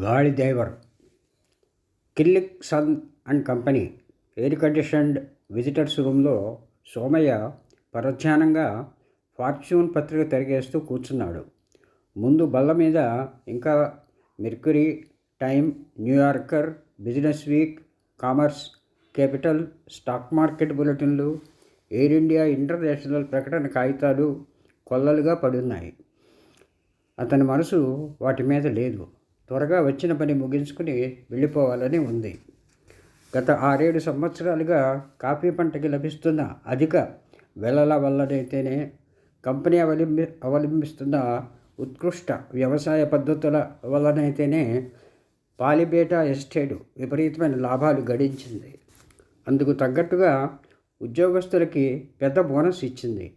గాలి driver Killickson and company air conditioned visitors రూమ్లో Somayya పరధ్యానంగా fortune పత్రిక తిరిగేస్తూ కూర్చున్నాడు. ముందు బల్ల మీద ఇంకా Mercury Time New Yorker Business Week Commerce Capital stock market బులెటిన్లు Air India International ప్రకటన కాగితాలు కొల్లలుగా పడున్నాయి అతని మనసు వాటి మీద లేదు. త్వరగా వచ్చిన పని ముగించుకుని వెళ్ళిపోవాలని ఉంది. గత ఆరేడు సంవత్సరాలుగా కాఫీ పంటకి లభిస్తున్న అధిక వెలల వల్లనైతేనే కంపెనీ అవలంబి అవలంబిస్తున్న ఉత్కృష్ట వ్యవసాయ పద్ధతుల వల్లనైతేనే పాలిబేటా ఎస్టేట్ విపరీతమైన లాభాలు గడించింది. అందుకు తగ్గట్టుగా ఉద్యోగస్తులకి పెద్ద బోనస్ ఇచ్చింది.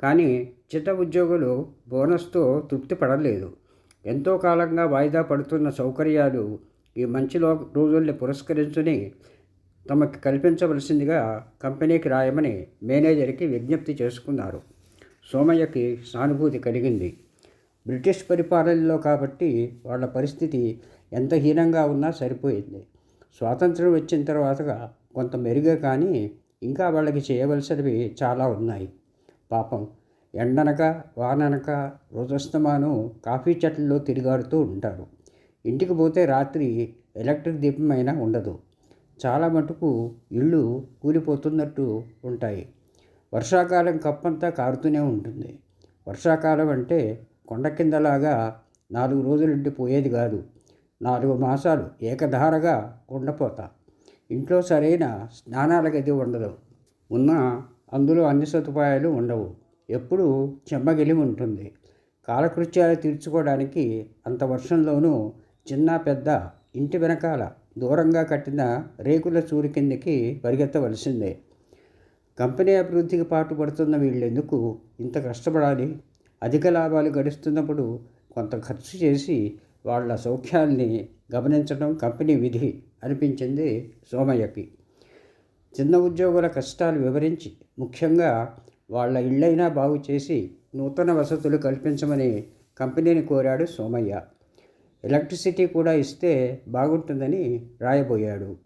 కానీ చిన్న ఉద్యోగులు బోనస్తో తృప్తి పడలేదు ఎంతో కాలంగా వాయిదా పడుతున్న సౌకర్యాలు ఈ మంచి లో రోజుల్ని పురస్కరించుని తమకు కల్పించవలసిందిగా కంపెనీకి రాయమని మేనేజర్కి విజ్ఞప్తి చేసుకున్నారు. సోమయ్యకి సానుభూతి కలిగింది. బ్రిటిష్ పరిపాలనలో కాబట్టి వాళ్ళ పరిస్థితి ఎంత హీనంగా ఉన్నా సరిపోయింది. స్వాతంత్రం వచ్చిన తర్వాతగా కొంత మెరుగే కానీ ఇంకా వాళ్ళకి చేయవలసినవి చాలా ఉన్నాయి. పాపం ఎండనక వాననక రుజస్తమాను కాఫీ చెట్లలో తిరిగాడుతూ ఉంటారు. ఇంటికి పోతే రాత్రి ఎలక్ట్రిక్ దీపమైనా ఉండదు. చాలా మటుకు ఇళ్ళు కూలిపోతున్నట్టు ఉంటాయి. వర్షాకాలం కప్పంతా కారుతూనే ఉంటుంది. వర్షాకాలం అంటే కొండ కిందలాగా నాలుగు రోజులుండి పోయేది కాదు. నాలుగు మాసాలు ఏకధారగా ఉండపోతా ఇంట్లో సరైన స్నానాల గది ఉండదు. ఉన్న అందులో అన్ని సదుపాయాలు ఉండవు. ఎప్పుడూ చెమ్మగిలి ఉంటుంది. కాలకృత్యాలు తీర్చుకోవడానికి అంత వర్షంలోనూ చిన్న పెద్ద ఇంటి వెనకాల దూరంగా కట్టిన రేకుల చూరి కిందకి పరిగెత్తవలసిందే. కంపెనీ అభివృద్ధికి పాటుపడుతున్న వీళ్ళెందుకు ఇంత కష్టపడాలి? అధిక లాభాలు గడిస్తున్నప్పుడు కొంత ఖర్చు చేసి వాళ్ళ సౌఖ్యాల్ని గమనించడం కంపెనీ విధి అనిపించింది సోమయ్యకి. చిన్న ఉద్యోగుల కష్టాలు వివరించి ముఖ్యంగా వాళ్ళ ఇళ్ళైనా బాగు చేసి నూతన వసతులు కల్పించమని కంపెనీని కోరాడు సోమయ్య. ఎలక్ట్రిసిటీ కూడా ఇస్తే బాగుంటుందని రాయబోయాడు.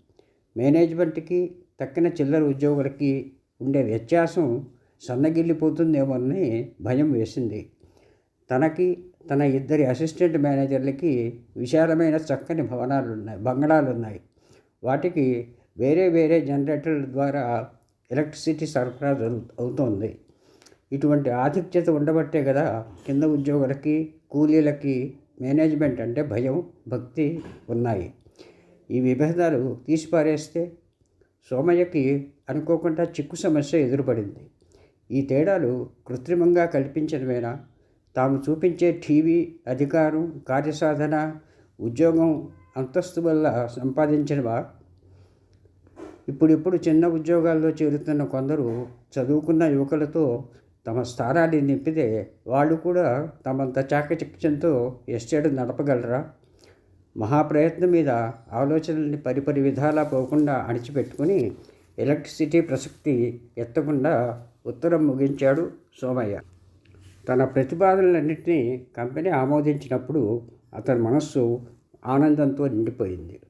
మేనేజ్మెంట్కి తక్కిన చిల్లర ఉద్యోగులకి ఉండే వ్యత్యాసం సన్నగిల్లిపోతుందేమోనని భయం వేసింది. తనకి తన ఇద్దరి అసిస్టెంట్ మేనేజర్లకి విశాలమైన చక్కని భవనాలు ఉన్నాయి బంగళాలు ఉన్నాయి వాటికి వేరే వేరే జనరేటర్ల ద్వారా ఎలక్ట్రిసిటీ సరఫరా జరుగు అవుతోంది. ఇటువంటి ఆధిక్యత ఉండబట్టే కదా కింద ఉద్యోగులకి కూలీలకి మేనేజ్మెంట్ అంటే భయం భక్తి ఉన్నాయి. ఈ విభేదాలు తీసిపారేస్తే సోమయ్యకి అనుకోకుండా చిక్కు సమస్య ఎదురుపడింది. ఈ తేడాలు కృత్రిమంగా కల్పించడమేనా? తాము చూపించే టీవీ అధికారం కార్యసాధన ఉద్యోగం అంతస్తు వల్ల సంపాదించినవా ఇప్పుడిప్పుడు చిన్న ఉద్యోగాల్లో చేరుతున్న కొందరు చదువుకున్న యువకులతో తమ స్థానాన్ని నింపితే వాళ్ళు కూడా తమంత చాకచక్యంతో ఎస్టేట్ నడపగలరా? మహాప్రయత్నం మీద ఆలోచనల్ని పరిపరి విధాలా పోకుండా అణిచిపెట్టుకుని ఎలక్ట్రిసిటీ ప్రసక్తి ఎత్తకుండా ఉత్తరం ముగించాడు సోమయ్య. తన ప్రతిపాదనలన్నింటినీ కంపెనీ ఆమోదించినప్పుడు అతని మనస్సు ఆనందంతో నిండిపోయింది.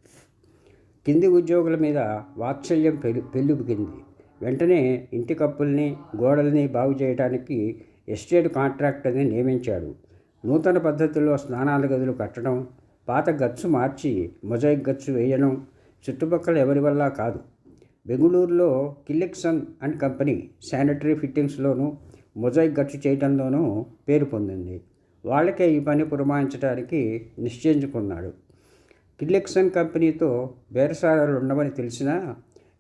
కింది ఉద్యోగుల మీద వాత్సల్యం పెరు పెళ్ళుబికింది వెంటనే ఇంటి కప్పుల్ని గోడల్ని బాగు చేయడానికి ఎస్టేట్ కాంట్రాక్టర్ని నియమించాడు. నూతన పద్ధతుల్లో స్నానాల గదులు కట్టడం పాత గచ్చు మార్చి మొజైక్ గచ్చు వేయడం చుట్టుపక్కల ఎవరి వల్ల కాదు. బెంగళూరులో కిల్లిక్సన్ అండ్ కంపెనీ శానిటరీ ఫిట్టింగ్స్లోనూ మొజైక్ గచ్చు చేయడంలోనూ పేరు పొందింది. వాళ్ళకే ఈ పని పురమాయించడానికి నిశ్చయించుకున్నాడు. కిల్లెక్సన్ కంపెనీతో బేరసారాలు ఉండవని తెలిసినా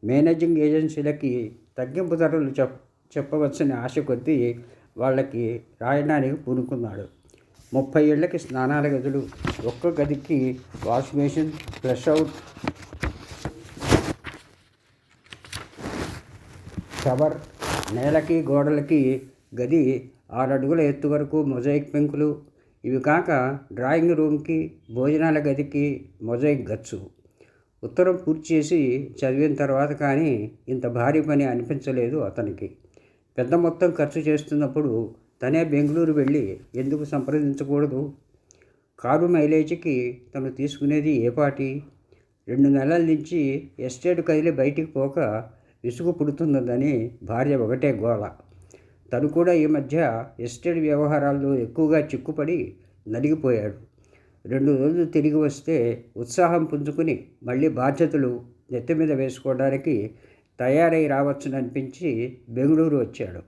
మేనేజింగ్ ఏజెన్సీలకి తగ్గింపు ధరలు చెప్ చెప్పవచ్చని ఆశ కొద్దీ వాళ్ళకి రాయడానికి పూనుకున్నాడు. ముప్పై ఏళ్ళకి స్నానాల గదులు ఒక్క గదికి wash machine flush out shower నేలకి గోడలకి గది ఆరు అడుగుల ఎత్తు వరకు మొజైక్ పెంకులు ఇవి కాక డ్రాయింగ్ రూమ్కి భోజనాల గదికి మొజైక్ గచ్చు. ఉత్తరం పూర్తి చేసి చదివిన తర్వాత కానీ ఇంత భారీ పని అనిపించలేదు అతనికి. పెద్ద మొత్తం ఖర్చు చేస్తున్నప్పుడు తనే బెంగళూరు వెళ్ళి ఎందుకు సంప్రదించకూడదు? కారు మైలేజీకి తను తీసుకునేది ఏ పాటి? రెండు నెలల నుంచి ఎస్టేట్ కదిలి బయటికి పోక విసుగు పుడుతున్నదని భార్య ఒకటే గోల. తను కూడా ఈ మధ్య ఎస్టేట్ వ్యవహారాల్లో ఎక్కువగా చిక్కుపడి నలిగిపోయాడు. రెండు రోజులు తిరిగి వస్తే ఉత్సాహం పుంజుకుని మళ్ళీ బాధ్యతలు నెత్తి మీద వేసుకోవడానికి తయారై రావచ్చుననిపించి బెంగళూరు వచ్చాడు.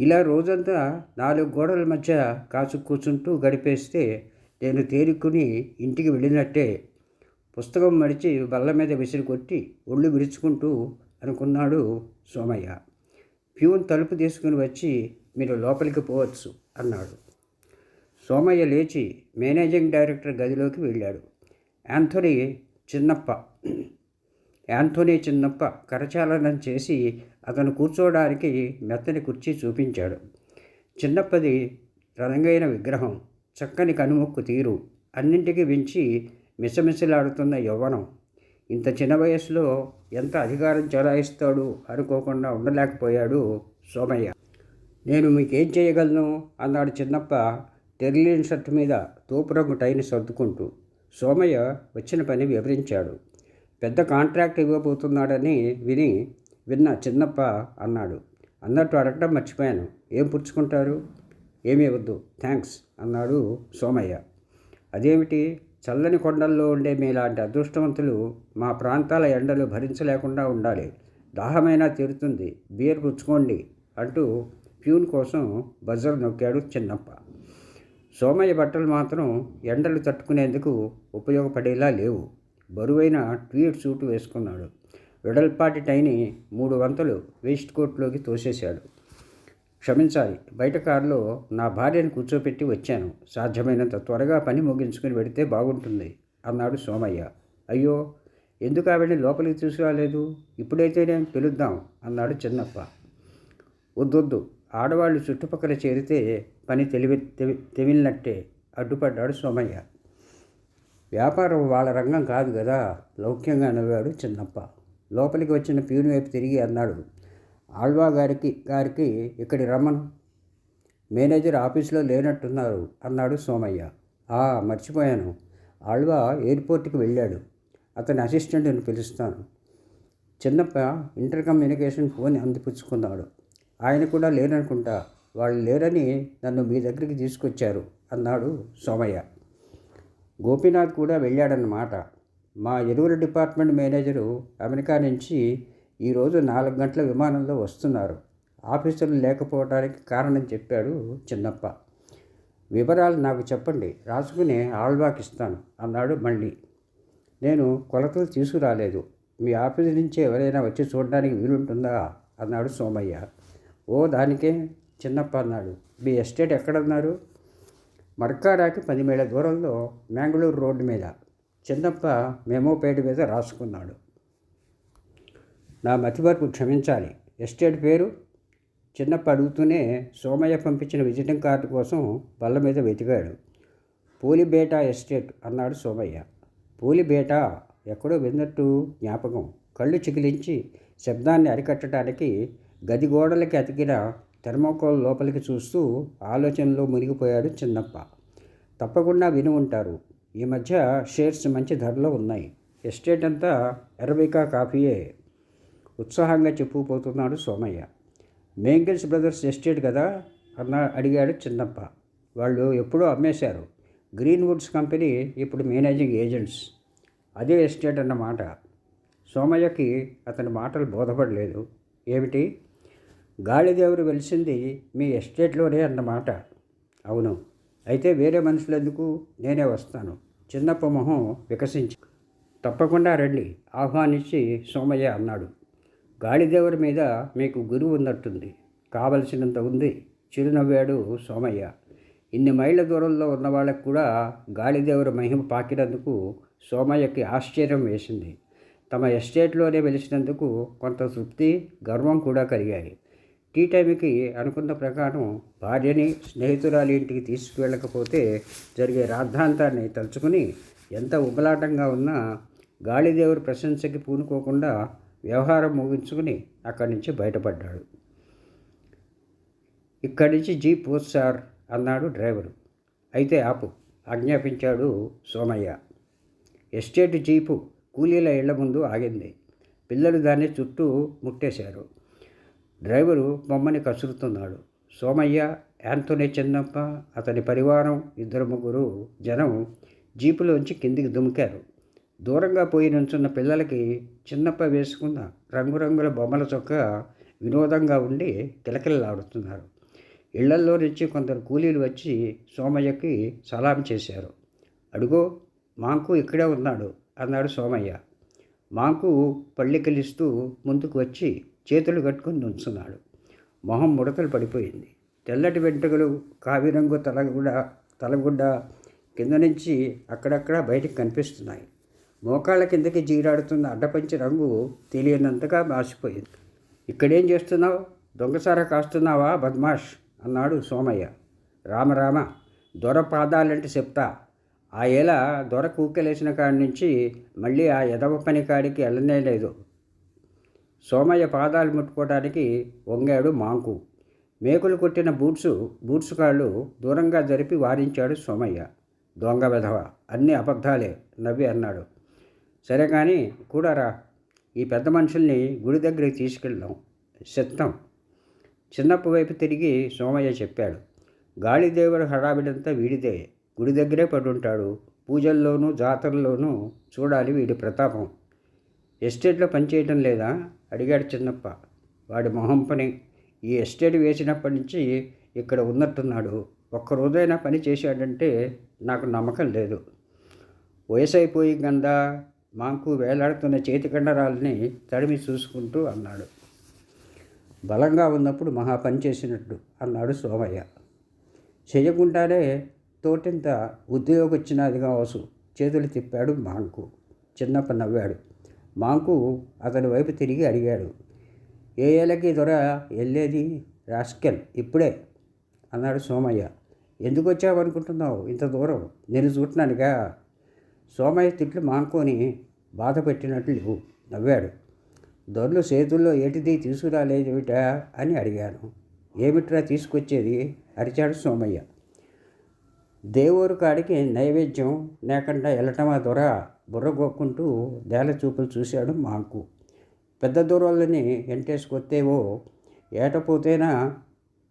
ఇలా రోజంతా నాలుగు గోడల మధ్య కాచు కూర్చుంటూ గడిపేస్తే నేను తేరుకుని ఇంటికి వెళ్ళినట్టే. పుస్తకం మడిచి బల్ల మీద విసిరి కొట్టి ఒళ్ళు విరుచుకుంటూ అనుకున్నాడు సోమయ్య. ప్యూన్ తలుపు తీసుకుని వచ్చి మీరు లోపలికి పోవచ్చు అన్నాడు. సోమయ్య లేచి మేనేజింగ్ డైరెక్టర్ గదిలోకి వెళ్ళాడు. యాంథోనీ చిన్నప్ప యాంథోనీ చిన్నప్ప కరచాలనం చేసి అతను కూర్చోవడానికి మెత్తని కుర్చీ చూపించాడు. చిన్నప్పది రంగైన విగ్రహం చక్కని కనుముక్కు తీరు అన్నింటికి మించి మిసమిసలాడుతున్న యవ్వనం. ఇంత చిన్న వయసులో ఎంత అధికారం చెలాయిస్తాడు అనుకోకుండా ఉండలేకపోయాడు సోమయ్య. నేను మీకేం చేయగలను? అన్నాడు చిన్నప్ప టెర్లిన్ షర్ట్ మీద తోపు రంగు టైని సర్దుకుంటూ. సోమయ్య వచ్చిన పని వివరించాడు. పెద్ద కాంట్రాక్ట్ ఇవ్వబోతున్నాడని విని విన్న చిన్నప్ప అన్నాడు. అన్నట్టు అడగడం మర్చిపోయాను. ఏం పుచ్చుకుంటారు? ఏమీ వద్దు. థ్యాంక్స్ అన్నాడు సోమయ్య. అదేమిటి? చల్లని కొండల్లో ఉండే మీలాంటి అదృష్టవంతులు మా ప్రాంతాల ఎండలు భరించలేకుండా ఉండాలి. దాహమైనా తీరుతుంది. బీర్ పుచ్చుకోండి అంటూ ప్యూన్ కోసం బజర్ నొక్కాడు చిన్నప్ప. సోమయ్య బట్టలు మాత్రం ఎండలు తట్టుకునేందుకు ఉపయోగపడేలా లేవు. బరువైన ట్వీట్ సూటు వేసుకున్నాడు. వెడల్పాటి టైని మూడు వంతలు వేస్ట్ కోట్లోకి తోసేశాడు. క్షమించాలి. బయట కారులో నా భార్యను కూర్చోపెట్టి వచ్చాను. సాధ్యమైనంత త్వరగా పని ముగించుకుని వెడితే బాగుంటుంది అన్నాడు సోమయ్య. అయ్యో ఎందుకు ఆవిడని లోపలికి తీసుకురాలేదు? ఇప్పుడైతే నేను పిలుద్దాం అన్నాడు చిన్నప్ప. వద్దొద్దు ఆడవాళ్ళు చుట్టుపక్కల చేరితే పని తెలివి తెవి తెవిలినట్టే అడ్డుపడ్డాడు సోమయ్య. వ్యాపారం వాళ్ళ రంగం కాదు కదా లౌక్యంగా నవ్వాడు చిన్నప్ప. లోపలికి వచ్చిన పీను వైపు తిరిగి అన్నాడు ఆళ్వా గారికి గారికి ఇక్కడి రమ్మను మేనేజర్ ఆఫీస్లో లేనట్టున్నారు అన్నాడు సోమయ్య. ఆ మర్చిపోయాను. ఆళ్వా ఎయిర్పోర్ట్కి వెళ్ళాడు. అతని అసిస్టెంట్ని పిలుస్తాను. చిన్నప్ప ఇంటర్ కమ్యూనికేషన్ ఫోన్ అందిపుచ్చుకున్నాడు. ఆయన కూడా లేరనుకుంటా. వాళ్ళు లేరని నన్ను మీ దగ్గరికి తీసుకొచ్చారు అన్నాడు సోమయ్య. గోపీనాథ్ కూడా వెళ్ళాడన్నమాట. మా ఎరువుల డిపార్ట్మెంట్ మేనేజరు అమెరికా నుంచి ఈరోజు నాలుగు గంటల విమానంలో వస్తున్నారు. ఆఫీసర్లు లేకపోవడానికి కారణం చెప్పాడు చిన్నప్ప. వివరాలు నాకు చెప్పండి రాసుకుని ఆల్వాకి ఇస్తాను అన్నాడు మళ్ళీ. నేను కొలతలు తీసుకురాలేదు. మీ ఆఫీసు నుంచి ఎవరైనా వచ్చి చూడడానికి వీలుంటుందా? అన్నాడు సోమయ్య. ఓ దానికే చిన్నప్ప అన్నాడు. మీ ఎస్టేట్ ఎక్కడన్నారు? మర్కాడాకి పది మైళ్ళ దూరంలో మ్యాంగళూరు రోడ్డు మీద. చిన్నప్ప మెమోపేట మీద రాసుకున్నాడు. నా మతివరకు క్షమించాలి. ఎస్టేట్ పేరు? చిన్నప్ప అడుగుతూనే సోమయ్య పంపించిన విజిటింగ్ కార్డు కోసం బల్ల మీద వెతికాడు. పూలిబేటా ఎస్టేట్ అన్నాడు సోమయ్య. పూలిబేటా ఎక్కడో విన్నట్టు జ్ఞాపకం. కళ్ళు చికిలించి శబ్దాన్ని అరికట్టడానికి గది గోడలకి అతికిన థెర్మోకోల్ లోపలికి చూస్తూ ఆలోచనలో మునిగిపోయాడు చిన్నప్ప. తప్పకుండా విని ఉంటారు. ఈ మధ్య షేర్స్ మంచి ధరలో ఉన్నాయి. ఎస్టేట్ అంతా అరబికా కాఫీయే. ఉత్సాహంగా చెప్పుకుపోతున్నాడు సోమయ్య. మేంగిల్స్ బ్రదర్స్ ఎస్టేట్ కదా? అన్న అడిగాడు చిన్నప్ప. వాళ్ళు ఎప్పుడో అమ్మేశారు. గ్రీన్వుడ్స్ కంపెనీ ఇప్పుడు మేనేజింగ్ ఏజెంట్స్. అదే ఎస్టేట్ అన్నమాట. సోమయ్యకి అతని మాటలు బోధపడలేదు. ఏమిటి? గాలిదేవుడు వెలిసింది మీ ఎస్టేట్లోనే అన్నమాట. అవును. అయితే వేరే మనుషులు ఎందుకు నేనే వస్తాను. చిన్నప్ప మొహం వికసించి తప్పకుండా రండి. ఆహ్వానించి సోమయ్య అన్నాడు. గాలిదేవరి మీద మీకు గురువు ఉన్నట్టుంది. కావలసినంత ఉంది. చిరునవ్వాడు సోమయ్య. ఇన్ని మైళ్ళ దూరంలో ఉన్న వాళ్ళకు కూడా గాలిదేవుడి మహిమ పాకినందుకు సోమయ్యకి ఆశ్చర్యం వేసింది. తమ ఎస్టేట్లోనే వెలిసినందుకు కొంత తృప్తి గర్వం కూడా కలిగాయి. టీ టైంకి అనుకున్న ప్రకారం భార్యని స్నేహితురాలి ఇంటికి తీసుకువెళ్ళకపోతే జరిగే రాద్ధాంతాన్ని తలుచుకుని ఎంత ఉబలాటంగా ఉన్నా గాలిదేవుడి ప్రశంసకి పూనుకోకుండా వ్యవహారం ముగించుకుని అక్కడి నుంచి బయటపడ్డాడు. ఇక్కడి నుంచి జీప్ పోస్ సార్ అన్నాడు డ్రైవరు. అయితే ఆపు ఆజ్ఞాపించాడు సోమయ్య. ఎస్టేట్ జీపు కూలీల ఇళ్ళ ముందు ఆగింది. పిల్లలు దాన్ని చుట్టూ ముట్టేశారు. డ్రైవరు బొమ్మని కసురుతున్నాడు. సోమయ్య యాంతోనీ చిన్నప్ప అతని పరివారం ఇద్దరు ముగ్గురు జనం జీపులోంచి కిందికి దుమికారు. దూరంగా పోయి నుంచున్న పిల్లలకి చిన్నప్ప వేసుకున్న రంగురంగుల బొమ్మల చొక్క వినోదంగా ఉండి కిలకిలలాడుతున్నారు. ఇళ్ళల్లో నుంచి కొందరు కూలీలు వచ్చి సోమయ్యకి సలాం చేశారు. అడుగో మాంకు ఇక్కడే ఉన్నాడు అన్నాడు సోమయ్య. మాంకు పళ్ళికిలిస్తూ ముందుకు వచ్చి చేతులు కట్టుకుని నుంచున్నాడు. మొహం ముడతలు పడిపోయింది. తెల్లటి వెంట్రుకలు కావిరంగు తలగుడ తలగుడ్డ కింద నుంచి అక్కడక్కడ బయటికి కనిపిస్తున్నాయి. మోకాళ్ళ కిందకి జీరాడుతున్న అడ్డపంచి రంగు తెలియనంతగా మాసిపోయింది ఇక్కడేం చేస్తున్నావు? దొంగసార కాస్తున్నావా బద్మాష్? అన్నాడు సోమయ్య. రామరామ దొర పాదాలంటే చెప్తా. ఆ ఏళ దొర కూకెలేసిన కాడి నుంచి మళ్ళీ ఆ ఎదవ పని కాడికి వెళ్ళనే లేదు. సోమయ్య పాదాలు ముట్టుకోవడానికి వంగాడు మాంకు. మేకులు కొట్టిన బూట్సు బూట్స్ కాళ్ళు దూరంగా జరిపి వారించాడు సోమయ్య. దొంగ వెధవ అన్ని అబద్ధాలే నవ్వి అన్నాడు. సరే కానీ కూడా రా ఈ పెద్ద మనుషుల్ని గుడి దగ్గరికి తీసుకెళ్దాం సిద్ధం. చిన్నప్ప వైపు తిరిగి సోమయ్య చెప్పాడు గాలిదేవుడు హడావిడంతా వీడిదే. గుడి దగ్గరే పడుంటాడు. పూజల్లోనూ జాతరలోనూ చూడాలి వీడి ప్రతాపం. ఎస్టేట్లో పనిచేయటం లేదా? అడిగాడు చిన్నప్ప. వాడి మొహం పని. ఈ ఎస్టేట్ వేసినప్పటి నుంచి ఇక్కడ ఉన్నట్టున్నాడు. ఒక్కరోజైనా పని చేశాడంటే నాకు నమ్మకం లేదు. వయసు అయిపోయి గందా మాకు వేలాడుతున్న చేతి కండరాలని తడిమి చూసుకుంటూ అన్నాడు. బలంగా ఉన్నప్పుడు మహా పని చేసినట్టు అన్నాడు సోమయ్య. చేయకుండానే తోటింత ఉద్యోగొచ్చినది వసు చేతులు తిప్పాడు మాంకు. చిన్నప్ప నవ్వాడు. మాంకు అతని వైపు తిరిగి అడిగాడు. ఏ ఏళ్ళకి దొర వెళ్ళేది? రాస్కెల్ ఇప్పుడే అన్నాడు సోమయ్య. ఎందుకు వచ్చావనుకుంటున్నావు ఇంత దూరం? నేను చూడటానికా? సోమయ్య తిట్లు మానుకొని బాధ పెట్టినట్లు నవ్వాడు. దొరలు చేతుల్లో ఏటిది తీసుకురాలేదేమిటా అని అడిగాను. ఏమిట్రా తీసుకొచ్చేది? అరిచాడు సోమయ్య. దేవూరు కాడికి నైవేద్యం లేకుండా వెళ్ళటమా దొర? బుర్రగొక్కుంటూ దేల చూపులు చూశాడు మాంకు. పెద్ద దూరాలని ఎంటేసుకొత్తేవో ఏటపోతేనా?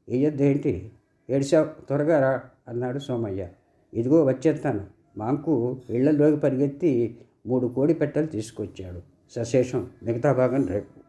ఇయ్యద్దేంటి? ఏడిసావు త్వరగా రా అన్నాడు సోమయ్య. ఇదిగో వచ్చేస్తాను. మాంకు ఇళ్ళలోకి పరిగెత్తి మూడు కోడి పెట్టలు తీసుకొచ్చాడు. సశేషం మిగతా భాగం రేపు